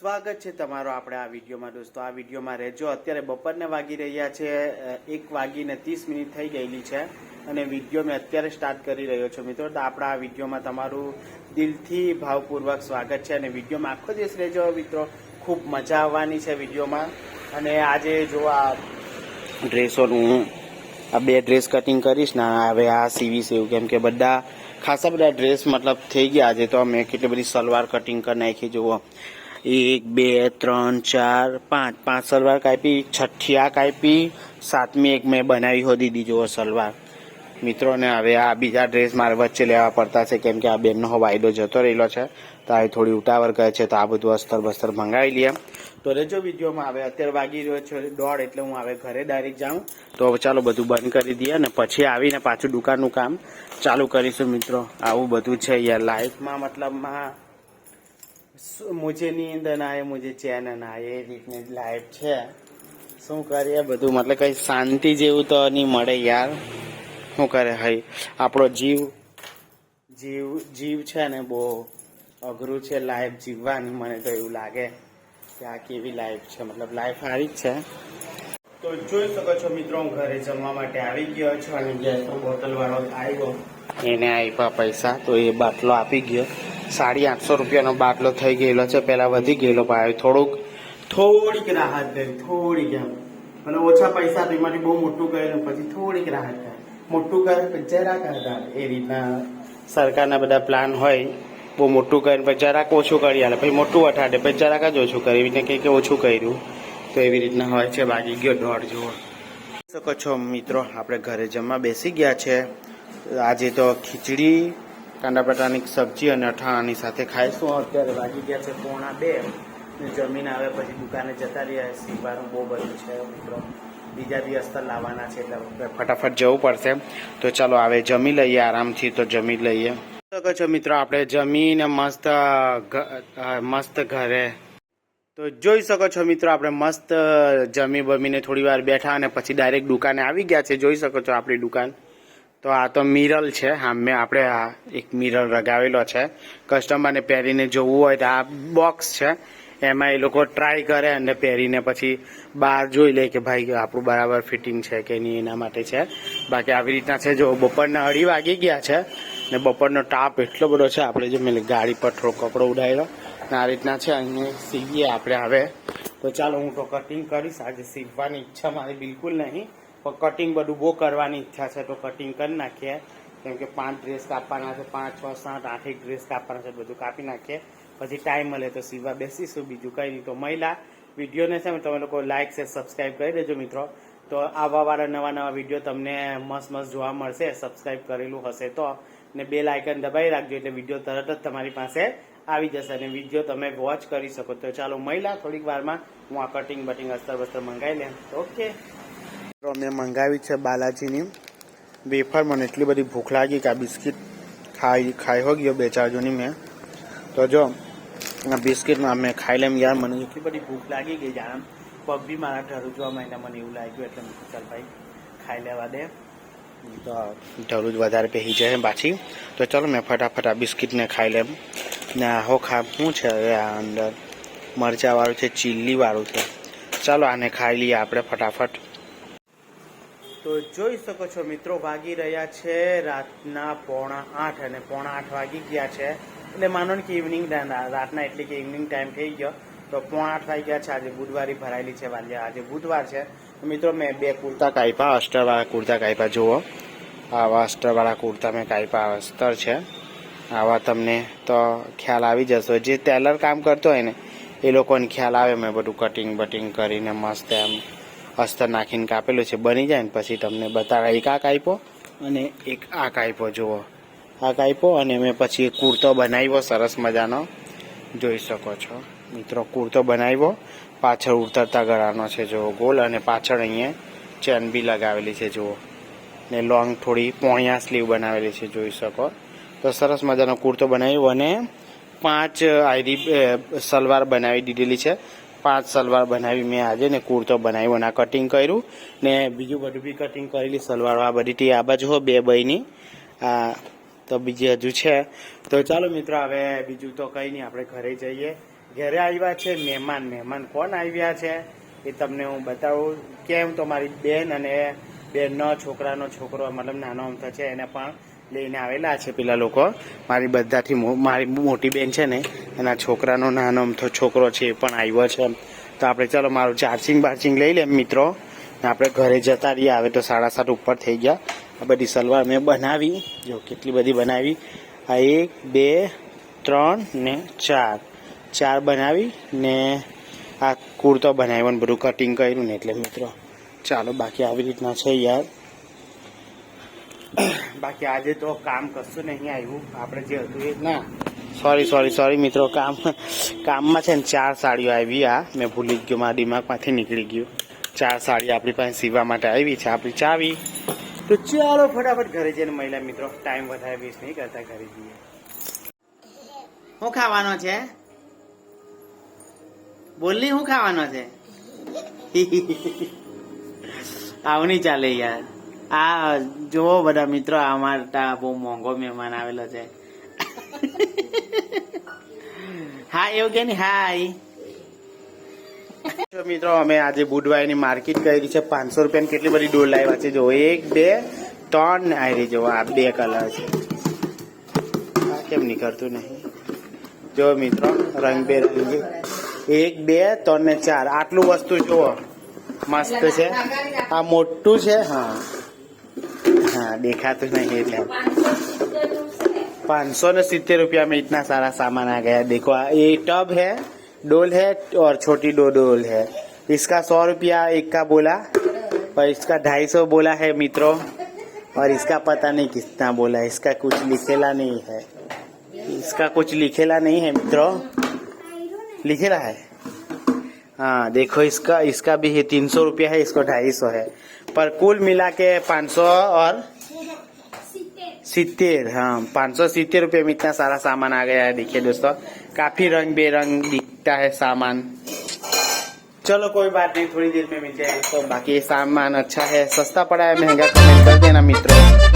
સ્વાગત છે તમારો આપણે આ વિડીયોમાં દોસ્તો. આ વિડીયોમાં રહેજો. અત્યારે બપોરને વાગી રહ્યા છે એક વાગીને ત્રીસ મિનિટ થઈ ગયેલી છે અને વીડિયો મેં અત્યારે સ્ટાર્ટ કરી રહ્યો છું. મિત્રો, તો આપણા આ વિડીયોમાં તમારું દિલથી ભાવપૂર્વક સ્વાગત છે અને વિડીયોમાં આખો દિવસ રહેજો મિત્રો. ખૂબ મજા આવવાની છે વિડીયોમાં. અને આજે જો આ ડ્રેસોનું આ બે ડ્રેસ કટિંગ કરીશ ને હવે આ સીવીશ એવું કેમ કે બધા ખાસા બધા ડ્રેસ મતલબ થઈ ગયા આજે તો મેં કેટલી બધી સલવાર કટિંગ કરી નાખી, જુઓ. એક, બે, ત્રણ, ચાર, પાંચ. પાંચ સલવાર કાપી છઠ્ઠી આ કાપી, સાતમી એક મેં બનાવી હો દીધી જુઓ સલવાર. મિત્રોને હવે આ બીજા ડ્રેસ મારે વચ્ચે લેવા પડતા છે, કેમ કે આ બેનનો વાયદો જતો રહેલો છે. તો આ થોડી ઉતાવળ કરે છે, તો આ બધું અસ્તર બસ્તર મંગાવી લઈએ. તો રેજો વિડીયોમાં હવે અત્યારે વાગી રહ્યો છે દોઢ, એટલે હું હવે ઘરે ડાયરેક્ટ જાઉં. તો ચાલો બધું બંધ કરી દઈએ અને પછી આવીને પાછું દુકાનનું કામ ચાલુ કરીશું, મિત્રો. આવું બધું છે યાર લાઈફમાં મતલબમાં શું- મુझे નીંદ ના આવે મુજે ચેન આવે એ રીતની લાઈફ છે. શું કરીએ બધું? મતલબ કઈ શાંતિ જેવું તો નહીં મળે યાર. શું કરે હઈ? આપણો જીવ જીવ જીવ છે ને બહુ અઘરું છે લાઈફ જીવવાની મને તો એવું લાગે કે આ કેવી લાઈફ છે. મતલબ લાઈફ સારી જ છે. તો જોઈ શકો છો મિત્રો હું ઘરે જમવા માટે આવી ગયો છું અને ગેસનો બોટલ વાળો આવ્યો. એને આપ્યા પૈસા તો એ બાટલો આપી ગયો. સાડી આઠસો રૂપિયાનો બાટલો થઈ ગયેલો છે. પહેલાં વધી ગયેલો પણ થોડુંક થોડીક રાહત ગઈ થોડીક એમ. અને ઓછા પૈસા તો એમાંથી બહુ મોટું ગયેલું પછી થોડીક રાહત થાય. મોટું કરે જરાક આધાર એ રીતના સરકારના બધા પ્લાન હોય બહુ મોટું કરીને પછી જરાક ઓછું કરી આલે. પછી મોટું અઠાડે પછી જરાક જ ઓછું કરી એવી રીતે કે ઓછું કર્યું. તો એવી રીતના હોય છે બાકી ગયો દોઢ જુઓ. શકો છો મિત્રો આપણે ઘરે જમવા બેસી ગયા છે. આજે તો ખીચડી કાંદા બટાની સબ્જી અને અથાણાની સાથે ખાઈશું. અત્યારે વાગી ગયા છે પોણા બે. જમીન આવે પછી દુકાને જતા રહ્યા સીવાનું બહુ બધું છે. મિત્રો, બીજા દિવસ તો લાવવાના છે એટલે ફટાફટ જવું પડશે. તો ચાલો આવે, જમી લઈએ આરામથી તો જમી લઈએ. શકો છો મિત્રો, આપણે જમીને મસ્ત મસ્ત ઘરે. તો જોઈ શકો છો મિત્રો, આપણે મસ્ત જમી બમીને થોડી વાર બેઠા અને પછી ડાયરેક્ટ દુકાને આવી ગયા છે. જોઈ શકો છો આપણી દુકાન. તો આ તો મિરલ છે. હા મેં આપણે આ એક મિરર લગાવેલો છે. કસ્ટમરને પહેરીને જોવું હોય તો આ બોક્સ છે. એમાં એ લોકો ટ્રાય કરે અને પહેરીને પછી બહાર જોઈ લે કે ભાઈ આપણું બરાબર ફિટિંગ છે કે નહીં એના માટે છે. બાકી આવી રીતના છે. જો બપોરના અઢી વાગી ગયા છે ને બપોરનો તાપ એટલો બધો છે, આપણે જો મેં ગાડી પર થોડો કપડો ઉડાવ્યો ને આ રીતના છે. અને સીવીએ આપણે હવે. તો ચાલો હું તો કટિંગ કરીશ. આજે સીવવાની ઈચ્છા મારી બિલકુલ નહીં. કટિંગ બધું બહુ કરવાની ઈચ્છા છે તો કટિંગ કરી નાખીએ. કેમ કે પાંચ ડ્રેસ કાપવાના છે, પાંચ, છ, સાત, આઠ, એક ડ્રેસ કાપવાના છે, બધું કાપી નાખીએ. પછી ટાઈમ મળે તો સીવા બેસીશું, બીજું કંઈ નહીં. તો મહિલા વિડીયોને છે તમે લોકો લાઇક છે સબસ્ક્રાઈબ કરી દેજો મિત્રો. તો આવાવાળા નવા નવા વીડિયો તમને મસ્ત મસ્ત જોવા મળશે. સબસ્ક્રાઈબ કરેલું હશે તો. ને બે લાઇકન દબાઈ રાખજો એટલે વીડિયો તરત જ તમારી પાસે આવી જશે અને વીડિયો તમે વોચ કરી શકો. તો ચાલો મહિલા થોડીક વારમાં હું આ કટિંગ બટિંગ અસ્તર બસ્તર મંગાવી લેમ ઓકે તો મેં મંગાવી છે બાલાજીની. વેફર મને એટલી બધી ભૂખ લાગી કે આ બિસ્કિટ ખાઈ ખાઈ હો ગયો બે ચાર જૂની મેં. તો જો, આ બિસ્કિટમાં મેં ખાઈ લેમ યાર, મને એટલી બધી ભૂખ લાગી ગઈ જાણ પગ બી મારા ઢરું માંડ્યા, મને એવું લાગ્યું એટલે મેં ચાલ ભાઈ, ખાઈ લેવા દે. તો ઢરું વધારે પહેરી જાય પાછી. તો ચાલો મેં ફટાફટ આ બિસ્કિટને ખાઈ લેમ ને આ હો ખા, શું છે હવે આ અંદર? મરચાવાળું છે, ચીલીવાળું છે. ચાલો આને ખાઈ લઈએ આપણે ફટાફટ. તો જોઈ શકો છો મિત્રો, વાગી રહ્યા છે રાતના પોણા આઠ અને પોણા આઠ વાગી ગયા છે. એટલે માનો ને કે ઇવનિંગ રાતના એટલે કે ઇવનિંગ ટાઈમ થઈ ગયો. તો પોણા આઠ વાગી ગયા છે, આજે બુધવારી ભરાયેલી છે વાંજે આજે બુધવાર છે. મિત્રો, મેં બે કુર્તા કાપ્યા અસ્ટરવાળા કુર્તા કાપ્યા જુઓ. આવા અસ્ટરવાળા કુર્તા મેં કાપ્યા અસ્તર છે. આવા તમને તો ખ્યાલ આવી જશો. જે ટેલર કામ કરતો હોય ને, એ લોકોને ખ્યાલ આવે, મેં બધું કટિંગ બટિંગ કરીને મસ્ત એમ અસ્તર નાખીને કાપેલું છે, બની જાય ને પછી તમને બતાવે. એક આ કાપ્યો અને એક આ કાપ્યો જુઓ. આ કાપ્યો અને મેં પછી કુર્તો બનાવ્યો, સરસ મજાનો. જોઈ શકો છો. મિત્રો, કુર્તો બનાવ્યો. પાછળ ઉતરતા ગળાનો છે, જુઓ, ગોલ અને પાછળ અહીંયા ચેન બી લગાવેલી છે, જુઓ. ને લોંગ થોડી પોણિયા સ્લીવ બનાવેલી છે, જોઈ શકો. તો સરસ મજાનો કુર્તો બનાવ્યો અને પાંચ આયરી સલવાર બનાવી દીધેલી છે. પાંચ સલવાર બનાવી મેં આજે ને કુર્તો બનાવ્યો અને કટિંગ કર્યું ને બીજું બધું બી કટિંગ કરેલી, સલવાર આ બધી ટી આ બાજુ હો, બે બહીની આ તો બીજી હજુ છે. તો ચાલો મિત્રો, હવે બીજું તો કંઈ નહીં, આપણે ઘરે જઈએ. ઘરે આવ્યા છે મહેમાન. મહેમાન કોણ આવ્યા છે એ તમને હું બતાવું. કેમ તો મારી બેન અને બેનનો છોકરાનો છોકરો, મતલબ નાનો અમથો છે, એને પણ લઈને આવેલા છે પેલા લોકો. મારી બધાથી મારી મોટી બેન છે ને, એના છોકરાનો નાનો અમથો છોકરો છે એ પણ આવ્યો છે. તો આપણે ચાલો મારું ચાર્જિંગ બાર્જિંગ લઈ લે મિત્રો. ને આપણે ઘરે જતા રહીએ. આવે તો સાડા સાત ઉપર થઈ ગયા. આ બધી સલવાર મેં બનાવી. જો કેટલી બધી બનાવી. આ એક, બે, ત્રણ ને ચાર. ચાર બનાવી ને આ કુર્તો બનાવ્યો ને બધું કટિંગ કર્યું ને એટલે મિત્રો. ચાલો બાકી આવી રીતના છે યાર. બાકી આજે તો કામ કશું નહીં આવ્યું. આપણે જે હતું એ ના. સોરી સોરી સોરી મિત્રો કામ કામમાં છે ને ચાર સાડીઓ આવી આ મેં ભૂલી ગયો મારા દિમાગમાંથી નીકળી ગયું. ચાર સાડી આપણી પાસે સીવા માટે આવી છે આપણી ચાવી. તો ચાલો ફટાફટ ઘરે જઈને મહિલા મિત્રો. ટાઈમ વધારે વેસ્ટ નહીં કરતા ઘરે જઈએ. શું ખાવાનો છે? બોલની શું ખાવાનો છે? આવું નહીં ચાલે યાર. આ જુઓ બધા મિત્રો અમારા બહુ મોંઘો મહેમાન આવેલો છે. હા, એવું કે હાય. મિત્રો, અમે આજે બુધવારની માર્કેટ કરી છે. પાંચસો રૂપિયાની કેટલી બધી ડોલ લાવ્યા છે? જો એક, બે, ત્રણ ને આ રહી જો આ બે કલર છે. આ કેમ નીકળતું નહીં? જો મિત્રો રંગબેરંગી એક, બે, ત્રણ ને ચાર. આટલું વસ્તુ જુઓ. મસ્ત છે. આ મોટું છે, હા. देखा तो नहीं है ध्यान पाँच सौ ने सितर रुपया में इतना सारा सामान आ गया। देखो ये टब है, डोल है और छोटी डो डोल है। इसका सौ रुपया एक का बोला और इसका ढाई सौ बोला है मित्रों। और इसका पता नहीं कितना बोला इसका कुछ लिखेला नहीं है। इसका कुछ लिखेला नहीं है मित्रों। लिखेला है? हाँ देखो, इसका इसका भी है तीन सौ रुपया है, इसको ढाई सौ है। पर कुल मिला के पाँच सौ और सितर हाँ पाँच सौ सितर रुपये में इतना सारा सामान आ गया है देखिए दोस्तों काफी रंग बेरंग दिखता है सामान चलो कोई बात नहीं थोड़ी देर में मिल जाएगा तो बाकी ये सामान अच्छा है सस्ता पड़ा है महंगा कमेंट कर देना मित्रों